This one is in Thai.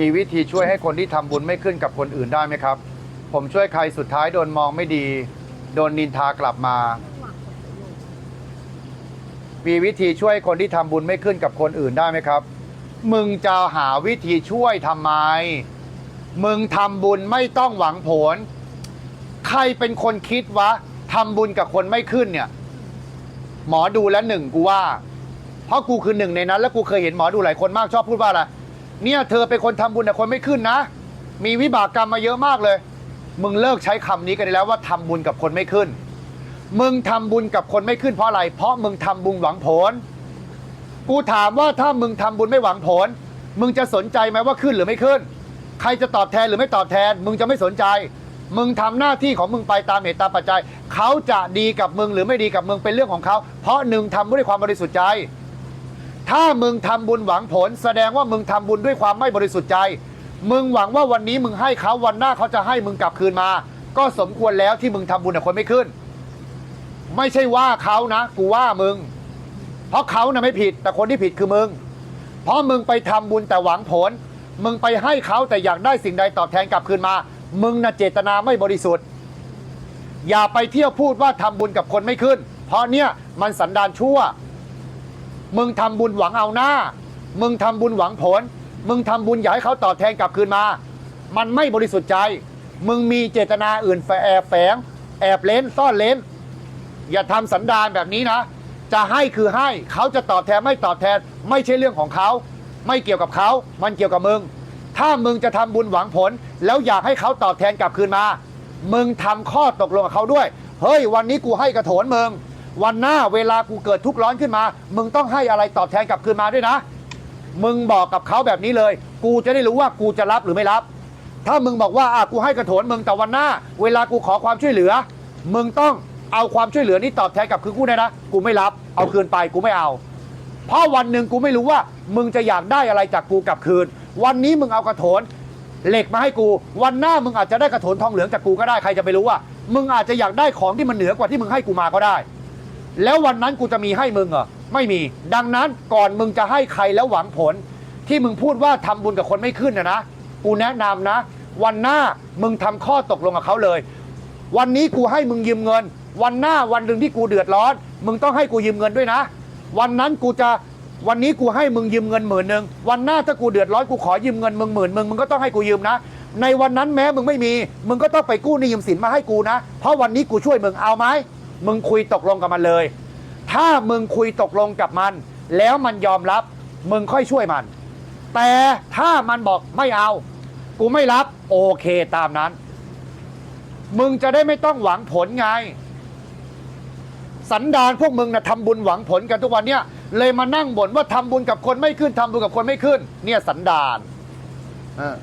มีวิธีช่วยให้คนที่ทำบุญไม่ขึ้นกับคนอื่นได้ไหมครับ ผมช่วยใครสุดท้ายโดนมองไม่ดี โดนนินทากลับมา มีวิธีช่วยคนที่ทำบุญไม่ขึ้นกับคนอื่นได้ไหมครับ มึงจะหาวิธีช่วยทำไม มึงทำบุญไม่ต้องหวังผล ใครเป็นคนคิดวะทำบุญกับคนไม่ขึ้นเนี่ย หมอดูแลหนึ่งกูว่า เพราะกูคือหนึ่งในนั้น แล้วกูเคยเห็นหมอดูหลายคนมากชอบพูดว่าอะไร เนี่ยเธอเป็นคนทำบุญแต่คนไม่ขึ้นนะ มีวิบากกรรมมาเยอะมากเลย มึงเลิกใช้คำนี้กันได้แล้วว่าทำบุญกับคนไม่ขึ้น มึงทำบุญกับคนไม่ขึ้นเพราะอะไร เพราะมึงทำบุญหวังผล กูถามว่าถ้ามึงทำบุญไม่หวังผล มึงจะสนใจไหมว่าขึ้นหรือไม่ขึ้น ใครจะตอบแทนหรือไม่ตอบแทน มึงจะไม่สนใจ มึงทำหน้าที่ของมึงไปตามเหตุตามปัจจัย เขาจะดีกับมึงหรือไม่ดีกับมึงเป็นเรื่องของเขา เพราะหนึ่งทำด้วยความบริสุทธิ์ใจ ถ้ามึงทำบุญหวังผล แสดงว่ามึงทำบุญด้วยความไม่บริสุทธิ์ใจ มึงหวังว่าวันนี้มึงให้เขาวันหน้าเขาจะให้มึงกลับคืนมา ก็สมควรแล้วที่มึงทำบุญกับคนไม่ขึ้น ไม่ใช่ว่าเขานะ กูว่ามึง เพราะเขานะไม่ผิด แต่คนที่ผิดคือมึง เพราะมึงไปทำบุญแต่หวังผล มึงไปให้เขาแต่อยากได้สิ่งใดตอบแทนกลับคืนมา มึงนะเจตนาไม่บริสุทธิ์ อย่าไปเที่ยวพูดว่าทำบุญกับคนไม่ขึ้น เพราะเนี่ยมันสันดานชั่ว มึงทำบุญหวังเอาหน้า มึงทำบุญหวังผล มึงทำบุญอยากให้เขาตอบแทนกลับคืนมา มันไม่บริสุทธิ์ใจ มึงมีเจตนาอื่นแแอบแฝง แอบเล้นซ่อนเล้นอย่าทำสันดานแบบนี้นะ จะให้คือให้เขาจะตอบแทนไม่ตอบแทน ไม่ใช่เรื่องของเขา ไม่เกี่ยวกับเขา มันเกี่ยวกับมึง ถ้ามึงจะทำบุญหวังผล แล้วอยากให้เขาตอบแทนกลับคืนมา มึงทำข้อตกลงกับเขาด้วย เฮ้ย วันนี้กูให้กระโถนมึง วันหน้าเวลากูเกิดทุกข์ร้อนขึ้นมา มึงต้องให้อะไรตอบแทนกลับคืนมาด้วยนะ มึงบอกกับเขาแบบนี้เลย กูจะได้รู้ว่ากูจะรับหรือไม่รับ ถ้ามึงบอกว่าอะกูให้กระโถนมึงแต่วันหน้า เวลากูขอความช่วยเหลือ มึงต้องเอาความช่วยเหลือนี้ตอบแทนกลับคืนกูได้นะ กูไม่รับ เอาคืนไปกูไม่เอา เพราะวันหนึ่งกูไม่รู้ว่า มึงจะอยากได้อะไรจากกูกลับคืน วันนี้มึงเอากระโถนเหล็กมาให้กู วันหน้ามึงอาจจะได้กระโถนทองเหลืองจากกูก็ได้ใครจะไปรู้ว่า มึงอาจจะอยากได้ของที่มันเหนือกว่าที่มึงให้กูมาก็ได้ แล้ววันนั้นกูจะมีให้มึงเหรอไม่มี ดังนั้นก่อนมึงจะให้ใครแล้วหวังผล ที่มึงพูดว่าทำบุญกับคนไม่ขึ้นนะนะกูแนะนำนะ วันหน้ามึงทำข้อตกลงกับเขาเลย วันนี้กูให้มึงยืมเงิน วันหน้าวันหนึ่งที่กูเดือดร้อน มึงต้องให้กูยืมเงินด้วยนะ วันนั้นกูจะวันนี้กูให้มึงยืมเงินหมื่นหนึ่งวันหน้าถ้ากูเดือดร้อนกูขอยืมเงินมึงหมื่นมึงมึงก็ต้องให้กูยืมนะ ในวันนั้นแม้มึงไม่มี มึงก็ต้องไปกู้หนี้ยืมสินมาให้กูนะ เพราะวันนี้กูช่วยมึงเอาไหม มึงคุยตกลงกับมันเลย ถ้ามึงคุยตกลงกับมัน แล้วมันยอมรับ มึงค่อยช่วยมัน แต่ถ้ามันบอกไม่เอา กูไม่รับ โอเคตามนั้น มึงจะได้ไม่ต้องหวังผลไง สันดานพวกมึงนะทำบุญหวังผลกันทุกวันเนี้ยเลยมานั่งบ่นว่าทำบุญกับคนไม่ขึ้นทำบุญกับคนไม่ขึ้น เนี่ยสันดานเออ